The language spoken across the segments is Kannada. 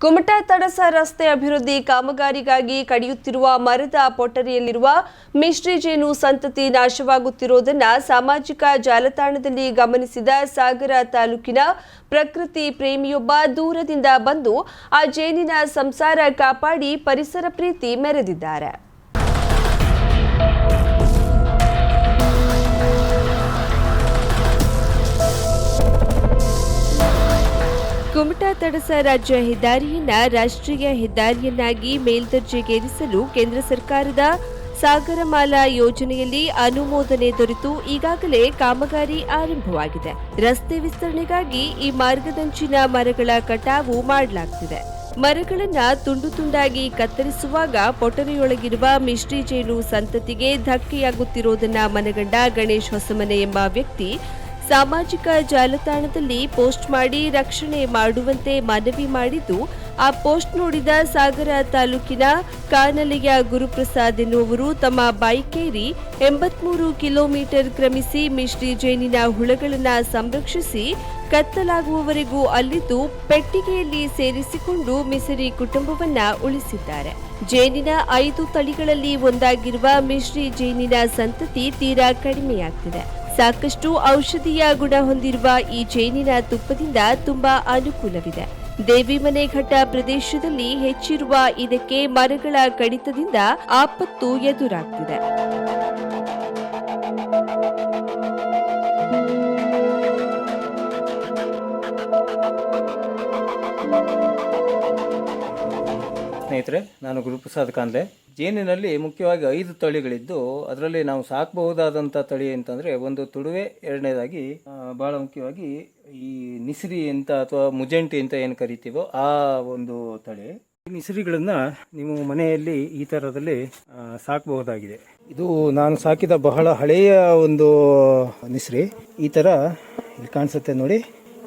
ಕುಮಟಾ ತಡಸ ರಸ್ತೆ ಅಭಿವೃದ್ಧಿ ಕಾಮಗಾರಿಗಾಗಿ ಕಡಿಯುತ್ತಿರುವ ಮರದ ಪೊಟ್ಟರಿಯಲ್ಲಿರುವ ಮಿಶ್ರಿ ಜೇನು ಸಂತತಿ ನಾಶವಾಗುತ್ತಿರುವುದನ್ನು ಸಾಮಾಜಿಕ ಜಾಲತಾಣದಲ್ಲಿ ಗಮನಿಸಿದ ಸಾಗರ ತಾಲೂಕಿನ ಪ್ರಕೃತಿ ಪ್ರೇಮಿಯೊಬ್ಬ ದೂರದಿಂದ ಬಂದು ಆ ಜೇನಿನ ಸಂಸಾರ ಕಾಪಾಡಿ ಪರಿಸರ ಪ್ರೀತಿ ಮೆರೆದಿದ್ದಾರೆ. ಕುಮಟಾ ತಡಸ ರಾಜ್ಯ ಹೆದ್ದಾರಿಯನ್ನ ರಾಷ್ಟ್ರೀಯ ಹೆದ್ದಾರಿಯನ್ನಾಗಿ ಮೇಲ್ದರ್ಜೆಗೇರಿಸಲು ಕೇಂದ್ರ ಸರ್ಕಾರದ ಸಾಗರಮಾಲಾ ಯೋಜನೆಯಲ್ಲಿ ಅನುಮೋದನೆ ದೊರೆತು. ಈಗಾಗಲೇ ಕಾಮಗಾರಿ ಆರಂಭವಾಗಿದೆ. ರಸ್ತೆ ವಿಸ್ತರಣೆಗಾಗಿ ಈ ಮಾರ್ಗದಂಚಿನ ಮರಗಳ ಕಟಾವು ಮಾಡಲಾಗುತ್ತಿದೆ ಮರಗಳನ್ನ ತುಂಡು ತುಂಡಾಗಿ ಕತ್ತರಿಸುವಾಗ ಪೊಟರೆಯೊಳಗಿರುವ ಮಿಶ್ರಿ ಜೇನು ಸಂತತಿಗೆ ಧಕ್ಕೆಯಾಗುತ್ತಿರುವುದನ್ನ ಮನಗಂಡ ಗಣೇಶ್ ಹೊಸಮನೆ ಎಂಬ ವ್ಯಕ್ತಿ ಸಾಮಾಜಿಕ ಜಾಲತಾಣದಲ್ಲಿ ಪೋಸ್ಟ್ ಮಾಡಿ ರಕ್ಷಣೆ ಮಾಡುವಂತೆ ಮನವಿ ಮಾಡಿದ್ದು, ಆ ಪೋಸ್ಟ್ ನೋಡಿದ ಸಾಗರ ತಾಲೂಕಿನ ಕಾನಲೆಯ ಗುರುಪ್ರಸಾದ್ ಎನ್ನುವರು ತಮ್ಮ ಬೈಕೇರಿ ಎಂಬತ್ಮೂರು ಕಿಲೋಮೀಟರ್ ಕ್ರಮಿಸಿ ಮಿಶ್ರಿ ಜೇನಿನ ಹುಳಗಳನ್ನು ಸಂರಕ್ಷಿಸಿ ಕತ್ತಲಾಗುವವರೆಗೂ ಅಲ್ಲಿದ್ದು ಪೆಟ್ಟಿಗೆಯಲ್ಲಿ ಸೇರಿಸಿಕೊಂಡು ಮಿಸರಿ ಕುಟುಂಬವನ್ನ ಉಳಿಸಿದ್ದಾರೆ. ಜೇನಿನ ಐದು ತಳಿಗಳಲ್ಲಿ ಒಂದಾಗಿರುವ ಮಿಶ್ರಿ ಜೇನಿನ ಸಂತತಿ ತೀರಾ ಕಡಿಮೆಯಾಗ್ತಿದೆ. ಸಾಕಷ್ಟು ಔಷಧೀಯ ಗುಣ ಹೊಂದಿರುವ ಈ ಜೇನಿನ ತುಪ್ಪದಿಂದ ತುಂಬಾ ಅನುಕೂಲವಿದೆ. ದೇವಿಮನೆ ಘಟ್ಟ ಪ್ರದೇಶದಲ್ಲಿ ಹೆಚ್ಚಿರುವ ಇದಕ್ಕೆ ಮರಗಳ ಕಡಿತದಿಂದ ಆಪತ್ತು ಎದುರಾಗ್ತಿದೆ. ಸ್ನೇಹಿತರೆ, ನಾನು ಗುರುಪ್ರಸಾದ್ ಕಾಂದೆ ಜೇನಿನಲ್ಲಿ ಮುಖ್ಯವಾಗಿ ಐದು ತಳಿಗಳಿದ್ದು, ಅದರಲ್ಲಿ ನಾವು ಸಾಕಬಹುದಾದಂಥ ತಳಿ ಅಂತಂದರೆ ಒಂದು ತುಡುವೆ, ಎರಡನೇದಾಗಿ ಭಾಳ ಮುಖ್ಯವಾಗಿ ಈ ನಿಸಿರಿ ಅಂತ ಅಥವಾ ಮುಜಂಟಿ ಅಂತ ಏನು ಕರಿತೀವೋ ಆ ಒಂದು ತಳಿ. ಈ ನಿಸಿರಿಗಳನ್ನು ನೀವು ಮನೆಯಲ್ಲಿ ಈ ಥರದಲ್ಲಿ ಸಾಕಬಹುದಾಗಿದೆ. ಇದು ನಾನು ಸಾಕಿದ ಬಹಳ ಹಳೆಯ ಒಂದು ನಿಸ್ರಿ. ಈ ಥರ ಇಲ್ಲಿ ಕಾಣಿಸುತ್ತೆ ನೋಡಿ.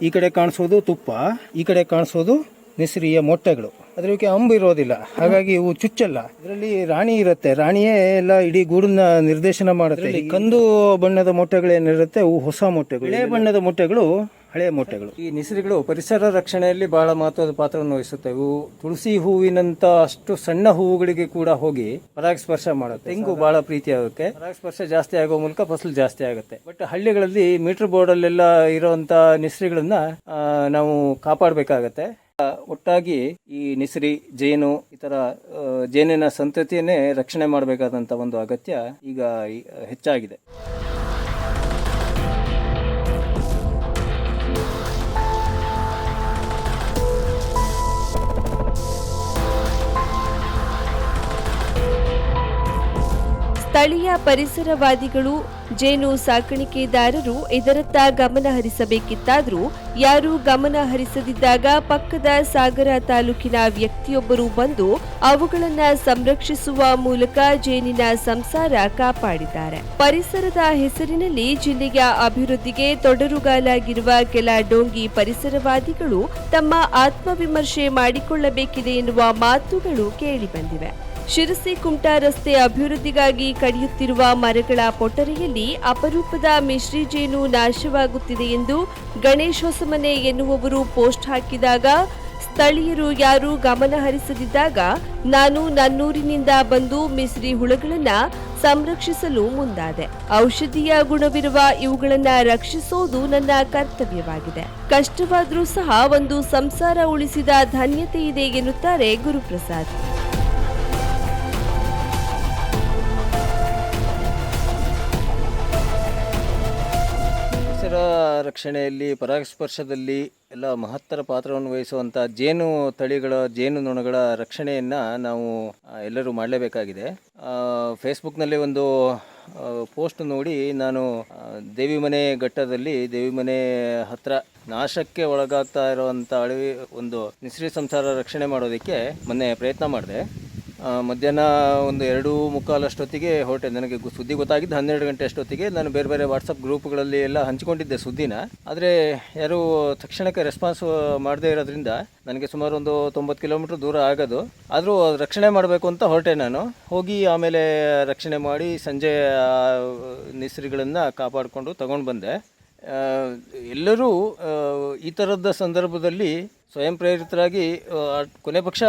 ಈ ಕಡೆ ಕಾಣಿಸೋದು ತುಪ್ಪ, ಈ ಕಡೆ ಕಾಣಿಸೋದು ನಿಸ್ರಿಯ ಮೊಟ್ಟೆಗಳು. ಅದಕ್ಕೆ ಅಂಬು ಇರೋದಿಲ್ಲ. ಹಾಗಾಗಿ ಇವು ಚುಚ್ಚಲ್ಲ. ಇದರಲ್ಲಿ ರಾಣಿ ಇರುತ್ತೆ. ರಾಣಿಯೇ ಎಲ್ಲ ಇಡೀ ಗೂಡನ್ನ ನಿರ್ದೇಶನ ಮಾಡುತ್ತೆ. ಕಂದು ಬಣ್ಣದ ಮೊಟ್ಟೆಗಳೇನಿರುತ್ತೆ ಅವು ಹೊಸ ಮೊಟ್ಟೆಗಳು. ಹಳೆ ಬಣ್ಣದ ಮೊಟ್ಟೆಗಳು ಹಳೆಯ ಮೊಟ್ಟೆಗಳು. ಈ ನಿಸರಿಗಳು ಪರಿಸರ ರಕ್ಷಣೆಯಲ್ಲಿ ಬಹಳ ಮಹತ್ವದ ಪಾತ್ರವನ್ನು ವಹಿಸುತ್ತೆ ಇವು ತುಳಸಿ ಹೂವಿನಂತ ಅಷ್ಟು ಸಣ್ಣ ಹೂವುಗಳಿಗೆ ಕೂಡ ಹೋಗಿ ಪರಾಗಸ್ಪರ್ಶ ಮಾಡುತ್ತೆ. ತೆಂಗು ಬಹಳ ಪ್ರೀತಿ ಆಗುತ್ತೆ ಪರಾಗಸ್ಪರ್ಶ ಜಾಸ್ತಿ ಆಗೋ ಮೂಲಕ ಫಸಲು ಜಾಸ್ತಿ ಆಗುತ್ತೆ. ಬಟ್ ಹಳ್ಳಿಗಳಲ್ಲಿ ಮೀಟರ್ ಬೋರ್ಡ್ ಅಲ್ಲೆಲ್ಲ ಇರುವಂತ ನಿಸರಿಗಳನ್ನ ನಾವು ಕಾಪಾಡಬೇಕಾಗತ್ತೆ. ಒಟ್ಟಾಗಿ ಈ ನಿಸರಿ ಜೇನು ಈ ತರ ಆ, ಜೇನಿನ ಸಂತತಿಯನ್ನೇ ರಕ್ಷಣೆ ಮಾಡಬೇಕಾದಂತ ಒಂದು ಅಗತ್ಯ ಈಗ ಹೆಚ್ಚಾಗಿದೆ. ಸ್ಥಳೀಯ ಪರಿಸರವಾದಿಗಳು ಜೇನು ಸಾಕಾಣಿಕೆದಾರರು ಇದರತ್ತ ಗಮನ ಹರಿಸಬೇಕಿತ್ತಾದರೂ ಯಾರೂ ಗಮನ ಹರಿಸದಿದ್ದಾಗ ಪಕ್ಕದ ಸಾಗರ ತಾಲೂಕಿನ ವ್ಯಕ್ತಿಯೊಬ್ಬರು ಬಂದು ಅವುಗಳನ್ನು ಸಂರಕ್ಷಿಸುವ ಮೂಲಕ ಜೇನಿನ ಸಂಸಾರ ಕಾಪಾಡಿದ್ದಾರೆ. ಪರಿಸರದ ಹೆಸರಿನಲ್ಲಿ ಜಿಲ್ಲೆಯ ಅಭಿವೃದ್ಧಿಗೆ ತೊಡರುಗಾಲಾಗಿರುವ ಕೆಲ ಡೋಂಗಿ ಪರಿಸರವಾದಿಗಳು ತಮ್ಮ ಆತ್ಮವಿಮರ್ಶೆ ಮಾಡಿಕೊಳ್ಳಬೇಕಿದೆ ಎನ್ನುವ ಮಾತುಗಳು ಕೇಳಿಬಂದಿವೆ ಶಿರಸಿ ಕುಂಟಾ ರಸ್ತೆ ಅಭಿವೃದ್ಧಿಗಾಗಿ ಕಡಿಯುತ್ತಿರುವ ಮರಗಳ ಪೊಟರೆಯಲ್ಲಿ ಅಪರೂಪದ ಮಿಶ್ರಿ ಜೇನು ನಾಶವಾಗುತ್ತಿದೆ ಎಂದು ಗಣೇಶ ಹೊಸಮನೆ ಎನ್ನುವವರು ಪೋಸ್ಟ್ ಹಾಕಿದಾಗ, ಸ್ಥಳೀಯರು ಯಾರೂ ಗಮನ ಹರಿಸದಿದ್ದಾಗ ನಾನು ನನ್ನೂರಿನಿಂದ ಬಂದು ಮಿಸ್ರಿ ಹುಳಗಳನ್ನ ಸಂರಕ್ಷಿಸಲು ಮುಂದಾದೆ. ಔಷಧೀಯ ಗುಣವಿರುವ ಇವುಗಳನ್ನ ರಕ್ಷಿಸೋದು ನನ್ನ ಕರ್ತವ್ಯವಾಗಿದೆ. ಕಷ್ಟವಾದರೂ ಸಹ ಒಂದು ಸಂಸಾರ ಉಳಿಸಿದ ಧನ್ಯತೆ ಇದೆ ಎನ್ನುತ್ತಾರೆ ಗುರುಪ್ರಸಾದ್. ರಕ್ಷಣೆಯಲ್ಲಿ, ಪರಾಗಸ್ಪರ್ಶದಲ್ಲಿ ಎಲ್ಲ ಮಹತ್ತರ ಪಾತ್ರವನ್ನು ವಹಿಸುವಂಥ ಜೇನು ತಳಿಗಳ, ಜೇನು ನೊಣಗಳ ರಕ್ಷಣೆಯನ್ನು ನಾವು ಎಲ್ಲರೂ ಮಾಡಲೇಬೇಕಾಗಿದೆ. ಫೇಸ್ಬುಕ್ನಲ್ಲಿ ಒಂದು ಪೋಸ್ಟ್ ನೋಡಿ ನಾನು ದೇವಿಮನೆ ಘಟ್ಟದಲ್ಲಿ ದೇವಿಮನೆ ಹತ್ರ ನಾಶಕ್ಕೆ ಒಳಗಾಗ್ತಾ ಇರುವಂಥ ಅಳವಿ, ಒಂದು ನಿಸ್ರಿ ಸಂಸಾರ ರಕ್ಷಣೆ ಮಾಡೋದಕ್ಕೆ ಮೊನ್ನೆ ಪ್ರಯತ್ನ ಮಾಡಿದೆ. ಮಧ್ಯಾಹ್ನ ಒಂದು ಎರಡು ಮುಕ್ಕಾಲಷ್ಟೊತ್ತಿಗೆ ಹೊರಟೆ ನನಗೆ ಸುದ್ದಿ ಗೊತ್ತಾಗಿದ್ದು ಹನ್ನೆರಡು ಗಂಟೆ ಅಷ್ಟೊತ್ತಿಗೆ ನಾನು ಬೇರೆ ಬೇರೆ ವಾಟ್ಸಪ್ ಗ್ರೂಪ್ಗಳಲ್ಲಿ ಎಲ್ಲ ಹಂಚಿಕೊಂಡಿದ್ದೆ ಸುದ್ದಿನ. ಆದರೆ ಯಾರು ತಕ್ಷಣಕ್ಕೆ ರೆಸ್ಪಾನ್ಸ್ ಮಾಡದೇ ಇರೋದ್ರಿಂದ ನನಗೆ ಸುಮಾರು ಒಂದು ತೊಂಬತ್ತು ಕಿಲೋಮೀಟ್ರ್ ದೂರ ಆಗೋದು. ಆದರೂ ರಕ್ಷಣೆ ಮಾಡಬೇಕು ಅಂತ ಹೊರಟೆ ನಾನು. ಹೋಗಿ ಆಮೇಲೆ ರಕ್ಷಣೆ ಮಾಡಿ ಸಂಜೆ ನಿಸರಿಗಳನ್ನು ಕಾಪಾಡಿಕೊಂಡು ತಗೊಂಡು ಬಂದೆ ಎಲ್ಲರೂ ಈ ಥರದ ಸಂದರ್ಭದಲ್ಲಿ ಸ್ವಯಂ ಪ್ರೇರಿತರಾಗಿ ಕೊನೆ ಪಕ್ಷ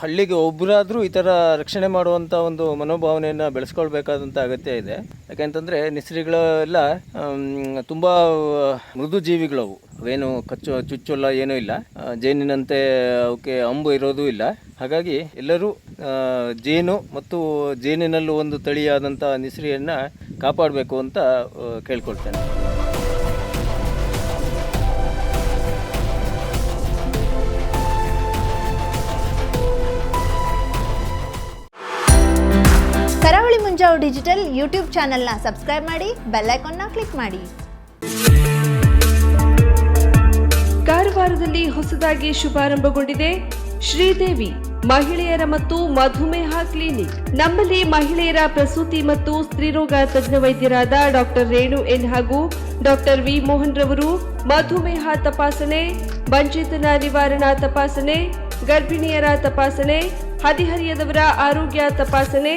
ಹಳ್ಳಿಗೆ ಒಬ್ಬರಾದರೂ ಈ ಥರ ರಕ್ಷಣೆ ಮಾಡುವಂಥ ಒಂದು ಮನೋಭಾವನೆಯನ್ನು ಬೆಳೆಸ್ಕೊಳ್ಬೇಕಾದಂಥ ಅಗತ್ಯ ಇದೆ. ಯಾಕೆಂತಂದರೆ ನಿಸ್ರಿಗಳೆಲ್ಲ ತುಂಬ, ಮೃದು ಜೀವಿಗಳವು. ಅವೇನು ಕಚ್ಚು, ಚುಚ್ಚುಲ್ಲ ಏನೂ ಇಲ್ಲ. ಜೇನಿನಂತೆ ಅವಕ್ಕೆ ಅಂಬು ಇರೋದು ಇಲ್ಲ. ಹಾಗಾಗಿ ಎಲ್ಲರೂ ಜೇನು ಮತ್ತು ಜೇನಿನಲ್ಲೂ ಒಂದು ತಳಿಯಾದಂಥ ನಿಸ್ರಿಯನ್ನು ಕಾಪಾಡಬೇಕು ಅಂತ ಕೇಳ್ಕೊಳ್ತೇನೆ. ಮುಂಜಾವು ಡಿಜಿಟಲ್ ಯೂಟ್ಯೂಬ್ ಚಾನೆಲ್ನ ಸಬ್ಸ್ಕ್ರೈಬ್ ಮಾಡಿ ಬೆಲ್ಲೈಕಾನ್ನ ಕ್ಲಿಕ್ ಮಾಡಿ. ಕಾರವಾರದಲ್ಲಿ ಹೊಸದಾಗಿ ಶುಭಾರಂಭಗೊಂಡಿದೆ ಶ್ರೀದೇವಿ ಮಹಿಳೆಯರ ಮತ್ತು ಮಧುಮೇಹ ಕ್ಲಿನಿಕ್. ನಮ್ಮಲ್ಲಿ ಮಹಿಳೆಯರ ಪ್ರಸೂತಿ ಮತ್ತು ಸ್ತ್ರೀರೋಗ ತಜ್ಞ ವೈದ್ಯರಾದ ಡಾಕ್ಟರ್ ರೇಣು ಎನ್ ಹಾಗೂ ಡಾಕ್ಟರ್ ವಿ ಮೋಹನ್ ರವರು ಮಧುಮೇಹ ತಪಾಸಣೆ, ಬಂಚಿತನ ನಿವಾರಣಾ ತಪಾಸಣೆ, ಗರ್ಭಿಣಿಯರ ತಪಾಸಣೆ, ಹದಿಹರಿಯದವರ ಆರೋಗ್ಯ ತಪಾಸಣೆ